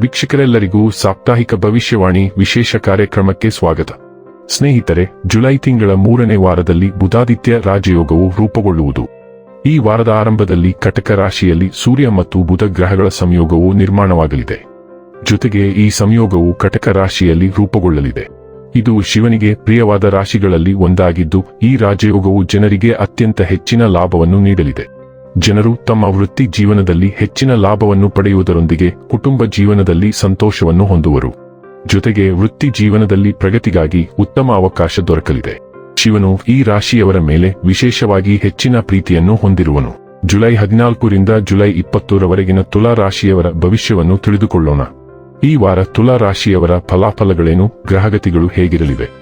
ವೀಕ್ಷಕರೆಲ್ಲರಿಗೂ ಸಾಪ್ತಾಹಿಕ ಭವಿಷ್ಯವಾಣಿ ವಿಶೇಷ ಕಾರ್ಯಕ್ರಮಕ್ಕೆ ಸ್ವಾಗತ. ಸ್ನೇಹಿತರೆ, ಜುಲೈ ತಿಂಗಳ ಮೂರನೇ ವಾರದಲ್ಲಿ ಬುಧಾದಿತ್ಯ ರಾಜಯೋಗವು ರೂಪುಗೊಳ್ಳುವುದು. ಈ ವಾರದ ಆರಂಭದಲ್ಲಿ ಕಟಕ ರಾಶಿಯಲ್ಲಿ ಸೂರ್ಯ ಮತ್ತು ಬುಧ ಗ್ರಹಗಳ ಸಂಯೋಗವು ನಿರ್ಮಾಣವಾಗಲಿದೆ. ಜೊತೆಗೆ ಈ ಸಂಯೋಗವು ಕಟಕ ರಾಶಿಯಲ್ಲಿ ರೂಪುಗೊಳ್ಳಲಿದೆ. ಇದು ಶಿವನಿಗೆ ಪ್ರಿಯವಾದ ರಾಶಿಗಳಲ್ಲಿ ಒಂದಾಗಿದ್ದು, ಈ ರಾಜಯೋಗವು ಜನರಿಗೆ ಅತ್ಯಂತ ಹೆಚ್ಚಿನ ಲಾಭವನ್ನು ನೀಡಲಿದೆ. ಜನರು ತಮ್ಮ ವೃತ್ತಿ ಜೀವನದಲ್ಲಿ ಹೆಚ್ಚಿನ ಲಾಭವನ್ನು ಪಡೆಯುವುದರೊಂದಿಗೆ ಕುಟುಂಬ ಜೀವನದಲ್ಲಿ ಸಂತೋಷವನ್ನು ಹೊಂದುವರು. ಜೊತೆಗೆ ವೃತ್ತಿ ಜೀವನದಲ್ಲಿ ಪ್ರಗತಿಗಾಗಿ ಉತ್ತಮ ಅವಕಾಶ ದೊರಕಲಿದೆ. ಶಿವನು ಈ ರಾಶಿಯವರ ಮೇಲೆ ವಿಶೇಷವಾಗಿ ಹೆಚ್ಚಿನ ಪ್ರೀತಿಯನ್ನು ಹೊಂದಿರುವನು. ಜುಲೈ ಹದಿನಾಲ್ಕರಿಂದ ಜುಲೈ ಇಪ್ಪತ್ತೂರವರೆಗಿನ ತುಲಾ ರಾಶಿಯವರ ಭವಿಷ್ಯವನ್ನು ತಿಳಿದುಕೊಳ್ಳೋಣ. ಈ ವಾರ ತುಲಾ ರಾಶಿಯವರ ಫಲಾಫಲಗಳೇನು, ಗ್ರಹಗತಿಗಳು ಹೇಗಿರಲಿವೆ?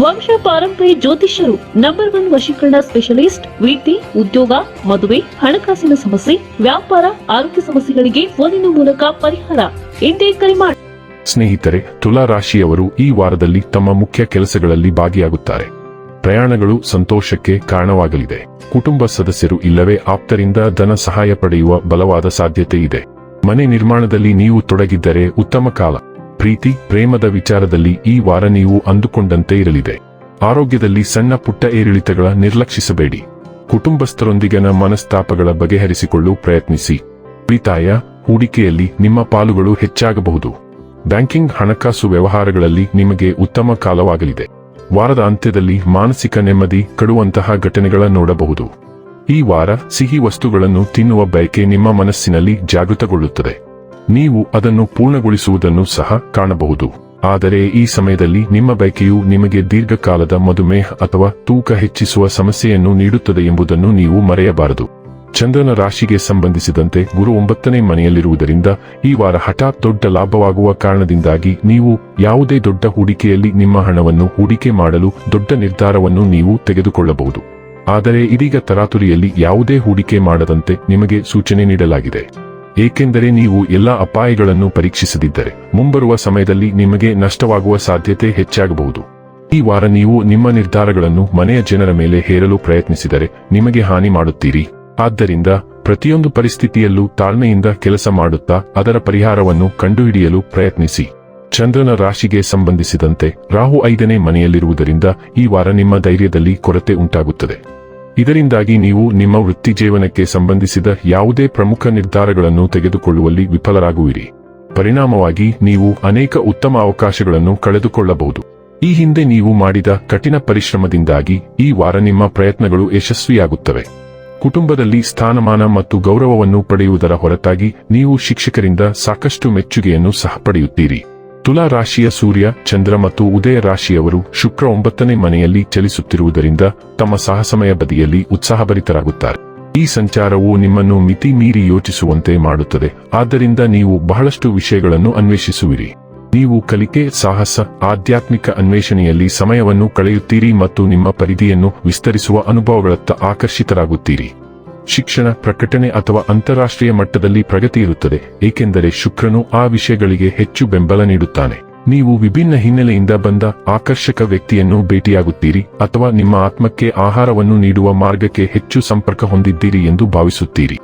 ವಂಶ ಪಾರಂಪರ್ಯ ಜ್ಯೋತಿಷ್ಯರು ನಂಬರ್ ಒನ್ ವಶೀಕರಣ ಸ್ಪೆಷಲಿಸ್ಟ್, ವೀಟಿ, ಉದ್ಯೋಗ, ಮದುವೆ, ಹಣಕಾಸಿನ ಸಮಸ್ಯೆ, ವ್ಯಾಪಾರ, ಆರೋಗ್ಯ ಸಮಸ್ಯೆಗಳಿಗೆ ಫೋನಿನ ಮೂಲಕ ಪರಿಹಾರ. ಎಂದೇ ಕರೆ ಮಾಡಿ ಸ್ನೇಹಿತರೆ, ತುಲಾ ರಾಶಿಯವರು ಈ ವಾರದಲ್ಲಿ ತಮ್ಮ ಮುಖ್ಯ ಕೆಲಸಗಳಲ್ಲಿ ಭಾಗಿಯಾಗುತ್ತಾರೆ. ಪ್ರಯಾಣಗಳು ಸಂತೋಷಕ್ಕೆ ಕಾರಣವಾಗಲಿದೆ. ಕುಟುಂಬ ಸದಸ್ಯರು ಇಲ್ಲವೇ ಆಪ್ತರಿಂದ ಧನ ಸಹಾಯ ಪಡೆಯುವ ಬಲವಾದ ಸಾಧ್ಯತೆ ಇದೆ. ಮನೆ ನಿರ್ಮಾಣದಲ್ಲಿ ನೀವು ತೊಡಗಿದ್ದರೆ ಉತ್ತಮ ಕಾಲ. ಪ್ರೀತಿ, ಪ್ರೇಮದ ವಿಚಾರದಲ್ಲಿ ಈ ವಾರ ನೀವು ಅಂದುಕೊಂಡಂತೆ ಇರಲಿದೆ. ಆರೋಗ್ಯದಲ್ಲಿ ಸಣ್ಣ ಪುಟ್ಟ ಏರಿಳಿತಗಳ ನಿರ್ಲಕ್ಷಿಸಬೇಡಿ. ಕುಟುಂಬಸ್ಥರೊಂದಿಗಿನ ಮನಸ್ತಾಪಗಳ ಬಗೆಹರಿಸಿಕೊಳ್ಳಲು ಪ್ರಯತ್ನಿಸಿ. ಪ್ರೀತಾಯ ಹೂಡಿಕೆಯಲ್ಲಿ ನಿಮ್ಮ ಪಾಲುಗಳು ಹೆಚ್ಚಾಗಬಹುದು. ಬ್ಯಾಂಕಿಂಗ್ ಹಣಕಾಸು ವ್ಯವಹಾರಗಳಲ್ಲಿ ನಿಮಗೆ ಉತ್ತಮ ಕಾಲವಾಗಲಿದೆ. ವಾರದ ಅಂತ್ಯದಲ್ಲಿ ಮಾನಸಿಕ ನೆಮ್ಮದಿ ಕಡುವಂತಹ ಘಟನೆಗಳ ನೋಡಬಹುದು. ಈ ವಾರ ಸಿಹಿ ವಸ್ತುಗಳನ್ನು ತಿನ್ನುವ ಬಯಕೆ ನಿಮ್ಮ ಮನಸ್ಸಿನಲ್ಲಿ ಜಾಗೃತಗೊಳ್ಳುತ್ತದೆ. ನೀವು ಅದನ್ನು ಪೂರ್ಣಗೊಳಿಸುವುದನ್ನು ಸಹ ಕಾಣಬಹುದು. ಆದರೆ ಈ ಸಮಯದಲ್ಲಿ ನಿಮ್ಮ ಬಯಕೆಯು ನಿಮಗೆ ದೀರ್ಘಕಾಲದ ಮಧುಮೇಹ ಅಥವಾ ತೂಕ ಹೆಚ್ಚಿಸುವ ಸಮಸ್ಯೆಯನ್ನು ನೀಡುತ್ತದೆ ಎಂಬುದನ್ನು ನೀವು ಮರೆಯಬಾರದು. ಚಂದ್ರನ ರಾಶಿಗೆ ಸಂಬಂಧಿಸಿದಂತೆ ಗುರು ಒಂಬತ್ತನೇ ಮನೆಯಲ್ಲಿರುವುದರಿಂದ ಈ ವಾರ ಹಠಾತ್ ದೊಡ್ಡ ಲಾಭವಾಗುವ ಕಾರಣದಿಂದಾಗಿ ನೀವು ಯಾವುದೇ ದೊಡ್ಡ ಹೂಡಿಕೆಯಲ್ಲಿ ನಿಮ್ಮ ಹಣವನ್ನು ಹೂಡಿಕೆ ಮಾಡಲು ದೊಡ್ಡ ನಿರ್ಧಾರವನ್ನು ನೀವು ತೆಗೆದುಕೊಳ್ಳಬಹುದು. ಆದರೆ ಇದೀಗ ತರಾತುರಿಯಲ್ಲಿ ಯಾವುದೇ ಹೂಡಿಕೆ ಮಾಡದಂತೆ ನಿಮಗೆ ಸೂಚನೆ ನೀಡಲಾಗಿದೆ. ಏಕೆಂದರೆ ನೀವು ಎಲ್ಲಾ ಅಪಾಯಗಳನ್ನು ಪರೀಕ್ಷಿಸದಿದ್ದರೆ ಮುಂಬರುವ ಸಮಯದಲ್ಲಿ ನಿಮಗೆ ನಷ್ಟವಾಗುವ ಸಾಧ್ಯತೆ ಹೆಚ್ಚಾಗಬಹುದು. ಈ ವಾರ ನೀವು ನಿಮ್ಮ ನಿರ್ಧಾರಗಳನ್ನು ಮನೆಯ ಜನರ ಮೇಲೆ ಹೇರಲು ಪ್ರಯತ್ನಿಸಿದರೆ ನಿಮಗೆ ಹಾನಿ ಮಾಡುತ್ತೀರಿ. ಆದ್ದರಿಂದ ಪ್ರತಿಯೊಂದು ಪರಿಸ್ಥಿತಿಯಲ್ಲೂ ತಾಳ್ಮೆಯಿಂದ ಕೆಲಸ ಮಾಡುತ್ತಾ ಅದರ ಪರಿಹಾರವನ್ನು ಕಂಡುಹಿಡಿಯಲು ಪ್ರಯತ್ನಿಸಿ. ಚಂದ್ರನ ರಾಶಿಗೆ ಸಂಬಂಧಿಸಿದಂತೆ ರಾಹು ಐದನೇ ಮನೆಯಲ್ಲಿರುವುದರಿಂದ ಈ ವಾರ ನಿಮ್ಮ ಧೈರ್ಯದಲ್ಲಿ ಕೊರತೆ ಉಂಟಾಗುತ್ತದೆ. ಇದರಿಂದಾಗಿ ನೀವು ನಿಮ್ಮ ವೃತ್ತಿ ಜೀವನಕ್ಕೆ ಸಂಬಂಧಿಸಿದ ಯಾವುದೇ ಪ್ರಮುಖ ನಿರ್ಧಾರಗಳನ್ನು ತೆಗೆದುಕೊಳ್ಳುವಲ್ಲಿ ವಿಫಲರಾಗುವಿರಿ. ಪರಿಣಾಮವಾಗಿ ನೀವು ಅನೇಕ ಉತ್ತಮ ಅವಕಾಶಗಳನ್ನು ಕಳೆದುಕೊಳ್ಳಬಹುದು. ಈ ಹಿಂದೆ ನೀವು ಮಾಡಿದ ಕಠಿಣ ಪರಿಶ್ರಮದಿಂದಾಗಿ ಈ ವಾರ ನಿಮ್ಮ ಪ್ರಯತ್ನಗಳು ಯಶಸ್ವಿಯಾಗುತ್ತವೆ. ಕುಟುಂಬದಲ್ಲಿ ಸ್ಥಾನಮಾನ ಮತ್ತು ಗೌರವವನ್ನು ಪಡೆಯುವುದರ ಹೊರತಾಗಿ ನೀವು ಶಿಕ್ಷಕರಿಂದ ಸಾಕಷ್ಟು ಮೆಚ್ಚುಗೆಯನ್ನು ಸಹ ಪಡೆಯುತ್ತೀರಿ. ತುಲಾ ರಾಶಿಯ ಸೂರ್ಯ, ಚಂದ್ರ ಮತ್ತು ಉದಯ ರಾಶಿಯವರು ಶುಕ್ರ ಒಂಬತ್ತನೇ ಮನೆಯಲ್ಲಿ ಚಲಿಸುತ್ತಿರುವುದರಿಂದ ತಮ್ಮ ಸಾಹಸಮಯ ಬದಿಯಲ್ಲಿ ಉತ್ಸಾಹಭರಿತರಾಗುತ್ತಾರೆ. ಈ ಸಂಚಾರವು ನಿಮ್ಮನ್ನು ಮಿತಿ ಮೀರಿ ಯೋಚಿಸುವಂತೆ ಮಾಡುತ್ತದೆ. ಆದ್ದರಿಂದ ನೀವು ಬಹಳಷ್ಟು ವಿಷಯಗಳನ್ನು ಅನ್ವೇಷಿಸುವಿರಿ. ನೀವು ಕಲಿಕೆ, ಸಾಹಸ, ಆಧ್ಯಾತ್ಮಿಕ ಅನ್ವೇಷಣೆಯಲ್ಲಿ ಸಮಯವನ್ನು ಕಳೆಯುತ್ತೀರಿ ಮತ್ತು ನಿಮ್ಮ ಪರಿಧಿಯನ್ನು ವಿಸ್ತರಿಸುವ ಅನುಭವಗಳತ್ತ ಆಕರ್ಷಿತರಾಗುತ್ತೀರಿ. ಶಿಕ್ಷಣ ಪ್ರಕಟಣೆ ಅಥವಾ ಅಂತಾರಾಷ್ಟ್ರೀಯ ಮಟ್ಟದಲ್ಲಿ ಪ್ರಗತಿ ಇರುತ್ತದೆ, ಏಕೆಂದರೆ ಶುಕ್ರನು ಆ ವಿಷಯಗಳಿಗೆ ಹೆಚ್ಚು ಬೆಂಬಲ ನೀಡುತ್ತಾನೆ. ನೀವು ವಿಭಿನ್ನ ಹಿನ್ನೆಲೆಯಿಂದ ಬಂದ ಆಕರ್ಷಕ ವ್ಯಕ್ತಿಯನ್ನು ಭೇಟಿಯಾಗುತ್ತೀರಿ ಅಥವಾ ನಿಮ್ಮ ಆತ್ಮಕ್ಕೆ ಆಹಾರವನ್ನು ನೀಡುವ ಮಾರ್ಗಕ್ಕೆ ಹೆಚ್ಚು ಸಂಪರ್ಕ ಹೊಂದಿದ್ದೀರಿ ಎಂದು ಭಾವಿಸುತ್ತೀರಿ.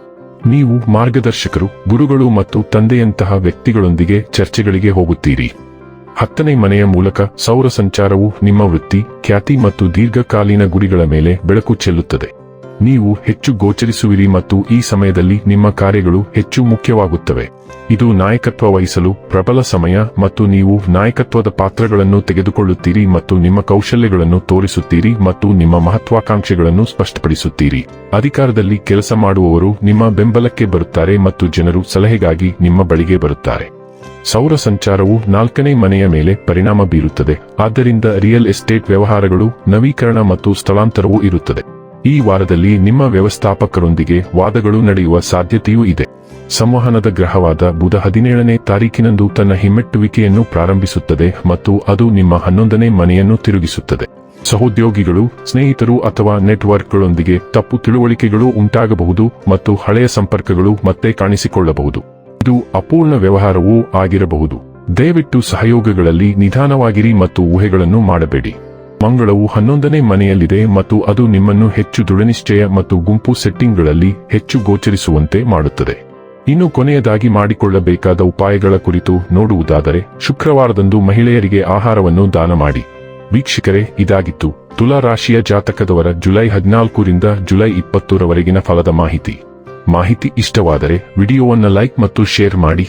ನೀವು ಮಾರ್ಗದರ್ಶಕರು, ಗುರುಗಳು ಮತ್ತು ತಂದೆಯಂತಹ ವ್ಯಕ್ತಿಗಳೊಂದಿಗೆ ಚರ್ಚೆಗಳಿಗೆ ಹೋಗುತ್ತೀರಿ. ಹತ್ತನೇ ಮನೆಯ ಮೂಲಕ ಸೌರ ಸಂಚಾರವು ನಿಮ್ಮ ವೃತ್ತಿ, ಖ್ಯಾತಿ ಮತ್ತು ದೀರ್ಘಕಾಲೀನ ಗುರಿಗಳ ಮೇಲೆ ಬೆಳಕು ಚೆಲ್ಲುತ್ತದೆ. ನೀವು ಹೆಚ್ಚು ಗೋಚರಿಸುವಿರಿ ಮತ್ತು ಈ ಸಮಯದಲ್ಲಿ ನಿಮ್ಮ ಕಾರ್ಯಗಳು ಹೆಚ್ಚು ಮುಖ್ಯವಾಗುತ್ತವೆ. ಇದು ನಾಯಕತ್ವ ವಹಿಸಲು ಪ್ರಬಲ ಸಮಯ ಮತ್ತು ನೀವು ನಾಯಕತ್ವದ ಪಾತ್ರಗಳನ್ನು ತೆಗೆದುಕೊಳ್ಳುತ್ತೀರಿ ಮತ್ತು ನಿಮ್ಮ ಕೌಶಲ್ಯಗಳನ್ನು ತೋರಿಸುತ್ತೀರಿ ಮತ್ತು ನಿಮ್ಮ ಮಹತ್ವಾಕಾಂಕ್ಷೆಗಳನ್ನು ಸ್ಪಷ್ಟಪಡಿಸುತ್ತೀರಿ. ಅಧಿಕಾರದಲ್ಲಿ ಕೆಲಸ ಮಾಡುವವರು ನಿಮ್ಮ ಬೆಂಬಲಕ್ಕೆ ಬರುತ್ತಾರೆ ಮತ್ತು ಜನರು ಸಲಹೆಗಾಗಿ ನಿಮ್ಮ ಬಳಿಗೆ ಬರುತ್ತಾರೆ. ಸೌರ ಸಂಚಾರವು ನಾಲ್ಕನೇ ಮನೆಯ ಮೇಲೆ ಪರಿಣಾಮ ಬೀರುತ್ತದೆ. ಆದ್ದರಿಂದ ರಿಯಲ್ ಎಸ್ಟೇಟ್ ವ್ಯವಹಾರಗಳು, ನವೀಕರಣ ಮತ್ತು ಸ್ಥಳಾಂತರವೂ ಇರುತ್ತದೆ. ಈ ವಾರದಲ್ಲಿ ನಿಮ್ಮ ವ್ಯವಸ್ಥಾಪಕರೊಂದಿಗೆ ವಾದಗಳು ನಡೆಯುವ ಸಾಧ್ಯತೆಯೂ ಇದೆ. ಸಂವಹನದ ಗ್ರಹವಾದ ಬುಧ ಹದಿನೇಳನೇ ತಾರೀಕಿನಂದು ತನ್ನ ಹಿಮ್ಮೆಟ್ಟುವಿಕೆಯನ್ನು ಪ್ರಾರಂಭಿಸುತ್ತದೆ ಮತ್ತು ಅದು ನಿಮ್ಮ ಹನ್ನೊಂದನೇ ಮನೆಯನ್ನು ತಿರುಗಿಸುತ್ತದೆ. ಸಹೋದ್ಯೋಗಿಗಳು, ಸ್ನೇಹಿತರು ಅಥವಾ ನೆಟ್ವರ್ಕ್ಗಳೊಂದಿಗೆ ತಪ್ಪು ತಿಳುವಳಿಕೆಗಳು ಉಂಟಾಗಬಹುದು ಮತ್ತು ಹಳೆಯ ಸಂಪರ್ಕಗಳು ಮತ್ತೆ ಕಾಣಿಸಿಕೊಳ್ಳಬಹುದು. ಇದು ಅಪೂರ್ಣ ವ್ಯವಹಾರವೂ ಆಗಿರಬಹುದು. ದಯವಿಟ್ಟು ಸಹಯೋಗಗಳಲ್ಲಿ ನಿಧಾನವಾಗಿರಿ ಮತ್ತು ಊಹೆಗಳನ್ನು ಮಾಡಬೇಡಿ. ಮಂಗಳವು ಹನ್ನೊಂದನೇ ಮನೆಯಲ್ಲಿದೆ ಮತ್ತು ಅದು ನಿಮ್ಮನ್ನು ಹೆಚ್ಚು ದೃಢನಿಶ್ಚಯ ಮತ್ತು ಗುಂಪು ಸೆಟ್ಟಿಂಗ್ಗಳಲ್ಲಿ ಹೆಚ್ಚು ಗೋಚರಿಸುವಂತೆ ಮಾಡುತ್ತದೆ. ಇನ್ನು ಕೊನೆಯದಾಗಿ ಮಾಡಿಕೊಳ್ಳಬೇಕಾದ ಉಪಾಯಗಳ ಕುರಿತು ನೋಡುವುದಾದರೆ, ಶುಕ್ರವಾರದಂದು ಮಹಿಳೆಯರಿಗೆ ಆಹಾರವನ್ನು ದಾನ ಮಾಡಿ. ವೀಕ್ಷಕರೇ, ಇದಾಗಿತ್ತು ತುಲಾ ರಾಶಿಯ ಜಾತಕದವರ ಜುಲೈ ಹದಿನಾಲ್ಕರಿಂದ ಜುಲೈ ಇಪ್ಪತ್ತರವರೆಗಿನ ಫಲದ ಮಾಹಿತಿ. ಮಾಹಿತಿ ಇಷ್ಟವಾದರೆ ವಿಡಿಯೋವನ್ನು ಲೈಕ್ ಮತ್ತು ಶೇರ್ ಮಾಡಿ.